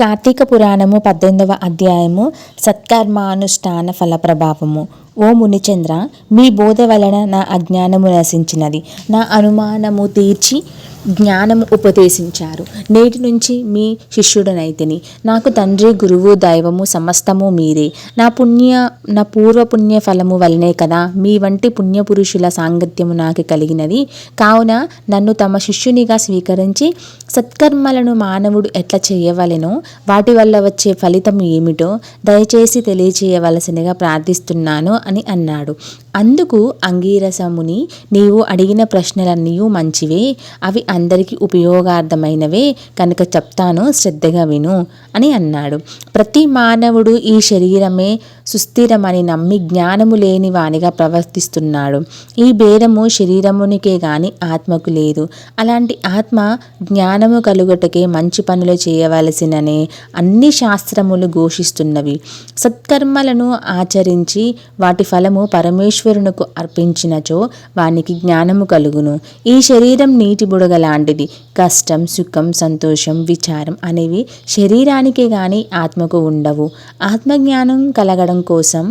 కార్తీక పురాణము పద్దెనిమిదవ అధ్యాయము సత్కర్మానుష్ఠాన ఫల ప్రభావము. ఓ మునిచంద్ర మీ బోధ వలన నా అజ్ఞానము నశించినది. నా అనుమానము తీర్చి జ్ఞానము ఉపదేశించారు. నేటి నుంచి మీ శిష్యుడనైతిని. నాకు తండ్రి గురువు దైవము సమస్తము మీరే. నా పుణ్య నా పూర్వ పుణ్య ఫలము వలనే కదా మీ వంటి పుణ్యపురుషుల సాంగత్యము నాకు కలిగినది. కావున నన్ను తమ శిష్యునిగా స్వీకరించి సత్కర్మలను మానవుడు ఎట్లా చేయవలెనో వాటి వల్ల వచ్చే ఫలితం ఏమిటో దయచేసి తెలియచేయవలసినగా ప్రార్థిస్తున్నాను అని అన్నాడు. అందుకు అంగీరసముని నీవు అడిగిన ప్రశ్నలన్నీ మంచివే. అవి అందరికీ ఉపయోగార్థమైనవే కనుక చెప్తాను శ్రద్ధగా విను అని అన్నాడు. ప్రతి మానవుడు ఈ శరీరమే సుస్థిరమని నమ్మి జ్ఞానము లేని వానిగా ప్రవర్తిస్తున్నాడు. ఈ భేదము శరీరమునికే గాని ఆత్మకు లేదు. అలాంటి ఆత్మ జ్ఞానము కలుగుటకే మంచి పనులు చేయవలసిననే అన్ని శాస్త్రములు ఘోషిస్తున్నవి. సత్కర్మలను ఆచరించి వాటి ఫలము పరమేశ్వరునకు అర్పించినచో వానికి జ్ఞానము కలుగును. ఈ శరీరం నీటి బుడగ లాంటిది కష్టం సుఖం సంతోషం విచారం అనేవి శరీరానికే కానీ ఆత్మకు ఉండవు. ఆత్మజ్ఞానం కలగడం కోసం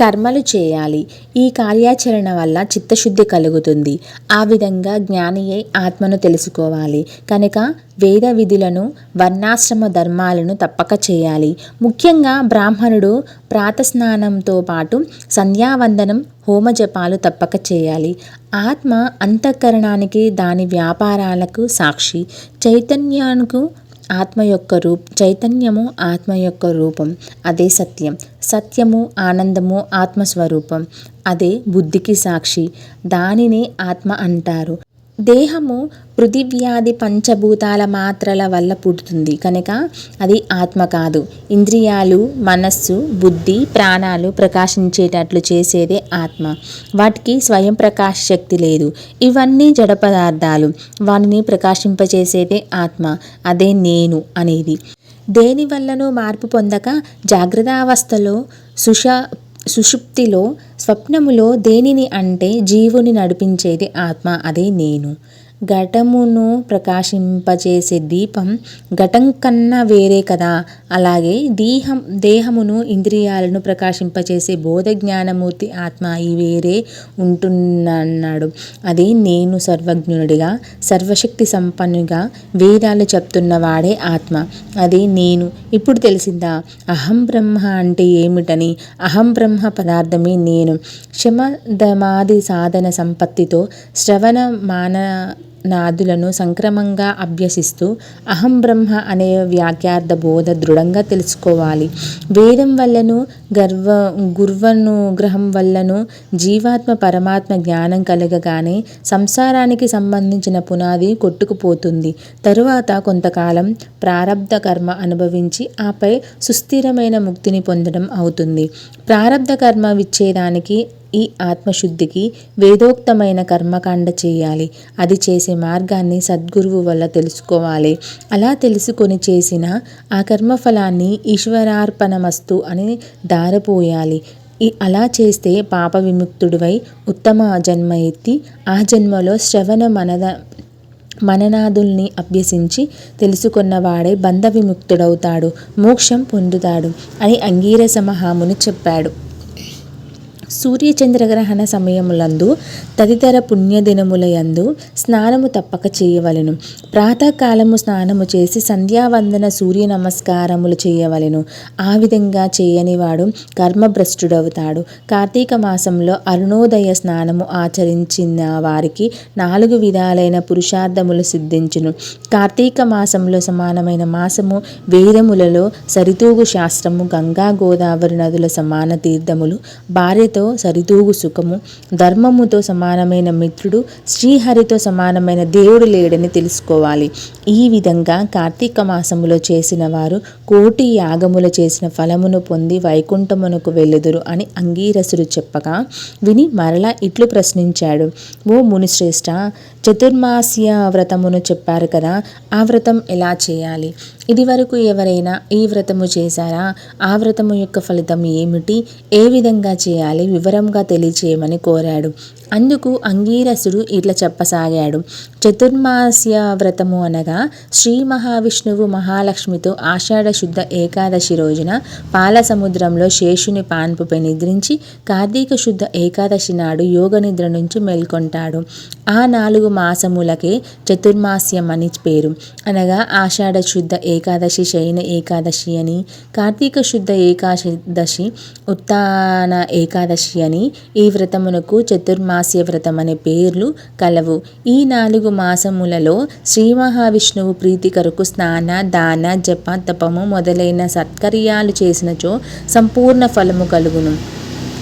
కర్మలు చేయాలి. ఈ కార్యాచరణ వల్ల చిత్తశుద్ధి కలుగుతుంది. ఆ విధంగా జ్ఞానియే ఆత్మను తెలుసుకోవాలి. కనుక వేద విధులను వర్ణాశ్రమ ధర్మాలను తప్పక చేయాలి. ముఖ్యంగా బ్రాహ్మణుడు ప్రాతస్నానంతో పాటు సంధ్యావందనం హోమజపాలు తప్పక చేయాలి. ఆత్మ అంతఃకరణానికి దాని వ్యాపారాలకు సాక్షి. చైతన్యానికి ఆత్మ యొక్క రూప్ చైతన్యము ఆత్మ యొక్క రూపం. అదే సత్యం. సత్యము ఆనందము ఆత్మస్వరూపం. అదే బుద్ధికి సాక్షి. దానినే ఆత్మ అంటారు. దేహము పృథివ్యాధి పంచభూతాల మాత్రల వల్ల పుడుతుంది. కనుక అది ఆత్మ కాదు. ఇంద్రియాలు మనస్సు బుద్ధి ప్రాణాలు ప్రకాశించేటట్లు చేసేదే ఆత్మ. వాటికి స్వయం ప్రకాశ శక్తి లేదు. ఇవన్నీ జడ పదార్థాలు. వాటిని ప్రకాశింపచేసేదే ఆత్మ. అదే నేను అనేది. దేనివల్లనూ మార్పు పొందక జాగ్రత్తావస్థలో సుష సుషుప్తిలో స్వప్నములో దేనిని అంటే జీవుని నడిపించేది ఆత్మ అదే నేను. ఘటమును ప్రకాశింపచేసే దీపం ఘటం కన్నా వేరే కదా. అలాగే దేహం దేహమును ఇంద్రియాలను ప్రకాశింపచేసే బోధ జ్ఞానమూర్తి ఆత్మ ఈ వేరే ఉంటున్నాడు. అదే నేను సర్వజ్ఞుడిగా సర్వశక్తి సంపన్నుగా వేదాలు చెప్తున్నవాడే ఆత్మ. అదే నేను. ఇప్పుడు తెలిసిందా? అహం బ్రహ్మ అంటే ఏమిటని? అహం బ్రహ్మ పదార్థమే నేను. శమదమాది సాధన సంపత్తితో శ్రవణ మాన నాదులను సంక్రమంగా అభ్యసిస్తూ అహం బ్రహ్మ అనే వ్యాఖ్యార్థ బోధ దృఢంగా తెలుసుకోవాలి. వేదం వల్లను గర్వ గుర్వనుగ్రహం వల్లను జీవాత్మ పరమాత్మ జ్ఞానం కలగగానే సంసారానికి సంబంధించిన పునాది కొట్టుకుపోతుంది. తరువాత కొంతకాలం ప్రారబ్ధ కర్మ అనుభవించి ఆపై సుస్థిరమైన ముక్తిని పొందడం అవుతుంది. ప్రారంధ కర్మ విచ్చేదానికి ఈ ఆత్మశుద్ధికి వేదోక్తమైన కర్మకాండ చేయాలి. అది చేసే మార్గాన్ని సద్గురువు వల్ల తెలుసుకోవాలి. అలా తెలుసుకొని చేసిన ఆ కర్మఫలాన్ని ఈశ్వరార్పణమస్తు అని దారపోయాలి ఈ అలా చేస్తే పాప విముక్తుడివై ఉత్తమ జన్మ ఎత్తి ఆ జన్మలో శ్రవణ మనద మననాదుల్ని అభ్యసించి తెలుసుకున్నవాడే బంధ విముక్తుడవుతాడు. మోక్షం పొందుతాడు అని అంగీరస మహాముని చెప్పాడు. సూర్యచంద్రగ్రహణ సమయములందు తదితర పుణ్యదినములయందు స్నానము తప్పక చేయవలెను. ప్రాతకాలము స్నానము చేసి సంధ్యావందన సూర్య నమస్కారములు చేయవలెను. ఆ విధంగా చేయనివాడు కర్మభ్రష్టుడవుతాడు. కార్తీక మాసంలో అరుణోదయ స్నానము ఆచరించిన వారికి నాలుగు విధాలైన పురుషార్థములు సిద్ధించును. కార్తీక మాసంలో సమానమైన మాసము వేదములలో సరితూగు శాస్త్రము గంగా గోదావరి నదుల సమాన తీర్థములు భార్యతో సరితూగు సుఖము ధర్మముతో సమానమైన మిత్రుడు శ్రీహరితో సమానమైన దేవుడు లేడని తెలుసుకోవాలి. ఈ విధంగా కార్తీక మాసములో చేసిన వారు కోటి యాగములు చేసిన ఫలమును పొంది వైకుంఠమునకు వెళ్ళుదురు అని అంగీరసుడు చెప్పగా విని మరలా ఇట్లు ప్రశ్నించాడు. ఓ మునిశ్రేష్ఠ చతుర్మాస్య వ్రతమును చెప్పారు కదా ఆ వ్రతం ఎలా చేయాలి? ఇది వరకు ఎవరైనా ఈ వ్రతము చేశారా? ఆ వ్రతము యొక్క ఫలితం ఏమిటి? ఏ విధంగా చేయాలి? వివరంగా తెలియచేయమని కోరాడు. అందుకు అంగీరసుడు ఇట్లా చెప్పసాగాడు. చతుర్మాస్య వ్రతము అనగా శ్రీ మహావిష్ణువు మహాలక్ష్మితో ఆషాఢ శుద్ధ ఏకాదశి రోజున పాల సముద్రంలో శేషుని పాన్పుపై నిద్రించి కార్తీక శుద్ధ ఏకాదశి నాడు యోగ నిద్ర నుంచి మేల్కొంటాడు. ఆ నాలుగు మాసములకే చతుర్మాస్యం అని పేరు. అనగా ఆషాఢ శుద్ధ ఏకాదశి శయన ఏకాదశి అని కార్తీక శుద్ధ ఏకాదశి ఉత్తాన ఏకాదశి అని ఈ వ్రతమునకు చతుర్మాస మాస్యవ్రతం అనే పేర్లు కలవు. ఈ నాలుగు మాసములలో శ్రీ మహావిష్ణువు ప్రీతి కొరకు స్నాన దాన జప తపము మొదలైన సత్కర్యాలు చేసినచో సంపూర్ణ ఫలము కలుగును.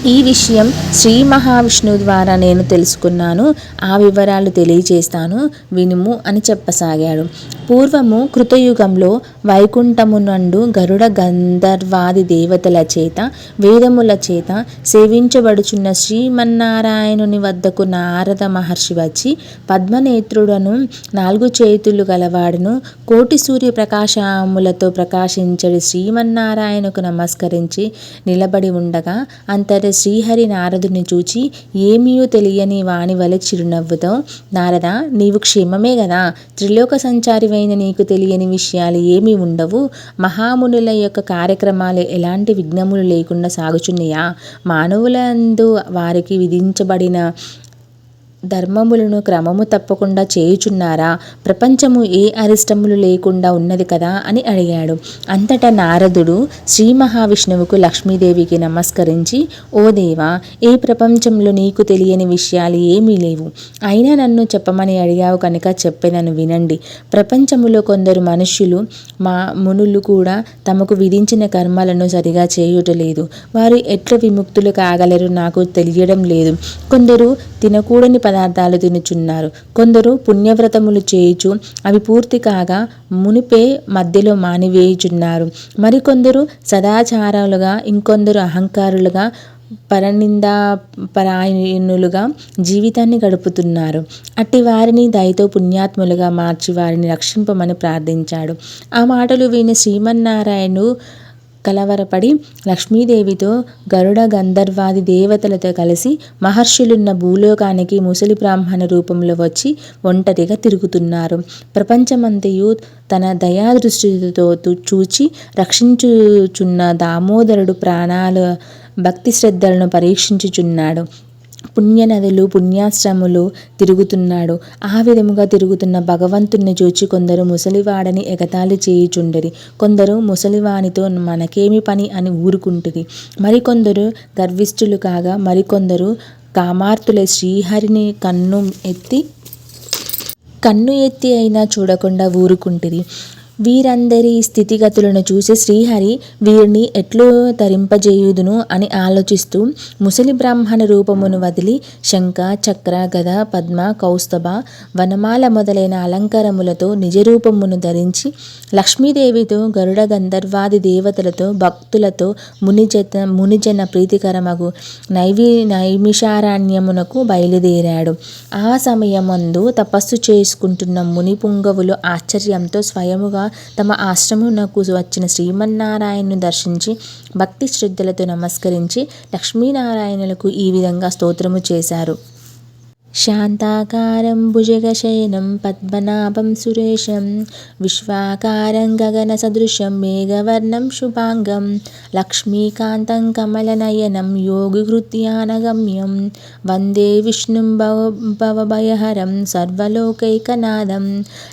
ఈ విషయం శ్రీ మహావిష్ణువు ద్వారా నేను తెలుసుకున్నాను. ఆ వివరాలు తెలియజేస్తాను. వినుము అని చెప్పసాగాడు. పూర్వము కృతయుగంలో వైకుంఠమునందు గరుడ గంధర్వాది దేవతల చేత వేదముల చేత సేవించబడుచున్న శ్రీమన్నారాయణుని వద్దకు నారద మహర్షి వచ్చి పద్మనేత్రుడను నాలుగు చేతులు గలవాడును కోటి సూర్య ప్రకాశములతో ప్రకాశించడి శ్రీమన్నారాయణకు నమస్కరించి నిలబడి ఉండగా అంతరి శ్రీహరి నారదుని చూచి ఏమీయూ తెలియని వాని వలె చిరునవ్వుతో నారద నీవు క్షేమమే కదా త్రిలోక సంచారివైన నీకు తెలియని విషయాలు ఏమీ ఉండవు. మహామునుల యొక్క కార్యక్రమాలు ఎలాంటి విఘ్నములు లేకుండా సాగుచున్నాయా? మానవులందు వారికి విధించబడిన ధర్మములను క్రమము తప్పకుండా చేయుచున్నారా? ప్రపంచము ఏ అరిష్టములు లేకుండా ఉన్నది కదా అని అడిగాడు. అంతటా నారదుడు శ్రీ మహావిష్ణువుకు లక్ష్మీదేవికి నమస్కరించి ఓ దేవా ఏ ప్రపంచంలో నీకు తెలియని విషయాలు ఏమీ లేవు. అయినా నన్ను చెప్పమని అడిగావు కనుక చెప్పేదను వినండి. ప్రపంచములో కొందరు మనుష్యులు మా మునులు కూడా తమకు విధించిన కర్మలను సరిగా చేయుటలేదు. వారు ఎట్ల విముక్తులు కాగలరు నాకు తెలియడం లేదు. కొందరు తినకూడని పదార్థాలు తినుచున్నారు. కొందరు పుణ్యవ్రతములు చేయుచు అవి పూర్తి కాగా మునిపే మధ్యలో మానివేయుచున్నారు. మరికొందరు సదాచారాలుగా ఇంకొందరు అహంకారులుగా పరనిందా పరాయణులుగా జీవితాన్ని గడుపుతున్నారు. అట్టి వారిని దయతో పుణ్యాత్ములుగా మార్చి వారిని రక్షింపమని ప్రార్థించాడు. ఆ మాటలు విని శ్రీమన్నారాయణు కలవరపడి లక్ష్మీదేవితో గరుడ గంధర్వాది దేవతలతో కలిసి మహర్షులున్న భూలోకానికి ముసలి బ్రాహ్మణ రూపంలో వచ్చి ఒంటరిగా తిరుగుతున్నారు. ప్రపంచమంతయు తన దయాదృష్టితో చూచి రక్షించుచున్న దామోదరుడు ప్రాణాల భక్తి శ్రద్ధలను పరీక్షించుచున్నాడు. పుణ్యనదులు పుణ్యాశ్రములు తిరుగుతున్నాడు. ఆ విధముగా తిరుగుతున్న భగవంతుణ్ణి చూచి కొందరు ముసలివాడని ఎగతాళి చేయుచుండరి. కొందరు ముసలివానితో మనకేమి పని అని ఊరుకుంటుంది మరికొందరు గర్విష్ఠులు కాగా మరికొందరు కామార్తుల శ్రీహరిని కన్ను ఎత్తి కన్ను ఎత్తి అయినా చూడకుండా ఊరుకుంటుంది వీరందరి స్థితిగతులను చూసి శ్రీహరి వీరిని ఎట్లు తరింపజేయుదును అని ఆలోచిస్తూ ముసలి బ్రాహ్మణ రూపమును వదిలి శంఖ చక్ర గద పద్మ కౌస్తభ వనమాల మొదలైన అలంకారములతో నిజరూపమును ధరించి లక్ష్మీదేవితో గరుడ గంధర్వాది దేవతలతో భక్తులతో మునిజత మునిజన ప్రీతికరమగు నైవి నైమిషారణ్యమునకు బయలుదేరాడు. ఆ సమయమందు తపస్సు చేసుకుంటున్న ముని పుంగవులు ఆశ్చర్యంతో స్వయముగా తమ ఆశ్రమునకు వచ్చిన శ్రీమన్నారాయణను దర్శించి భక్తి శ్రద్ధలతో నమస్కరించి లక్ష్మీనారాయణులకు ఈ విధంగా స్తోత్రము చేశారు. శాంతాకారం భుజగశయనం పద్మనాభం సురేశం విశ్వాకారం గగనసదృశం మేఘవర్ణం శుభాంగం లక్ష్మీకాంతం కమలనయనం యోగిహృత్యానగమ్యం వందే విష్ణుం భవ భవభయహరం సర్వలోకైకనాథం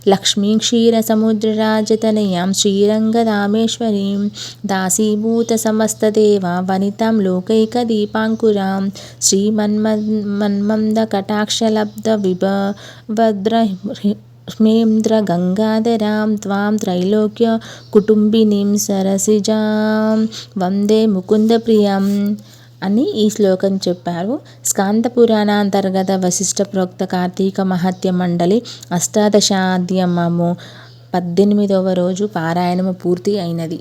లక్ష్మీ క్షీరసముద్రరాజతనయాం శ్రీరంగరామేశ్వరీం దాసీభూత సమస్తదేవ అక్షలబ్ధ విభవద్ర హ్మేంద్ర గంగాధరాం త్వాం త్రైలోక్య కుటుంబినీం సరసిజాం వందే ముకుంద ప్రియం అని ఈ శ్లోకం చెప్పారు. స్కాంత పురాణాంతర్గత వశిష్ట ప్రోక్త కార్తీక మహత్య మండలి అష్టాదశాధ్యమము పద్దెనిమిదవ రోజు పారాయణము పూర్తి అయినది.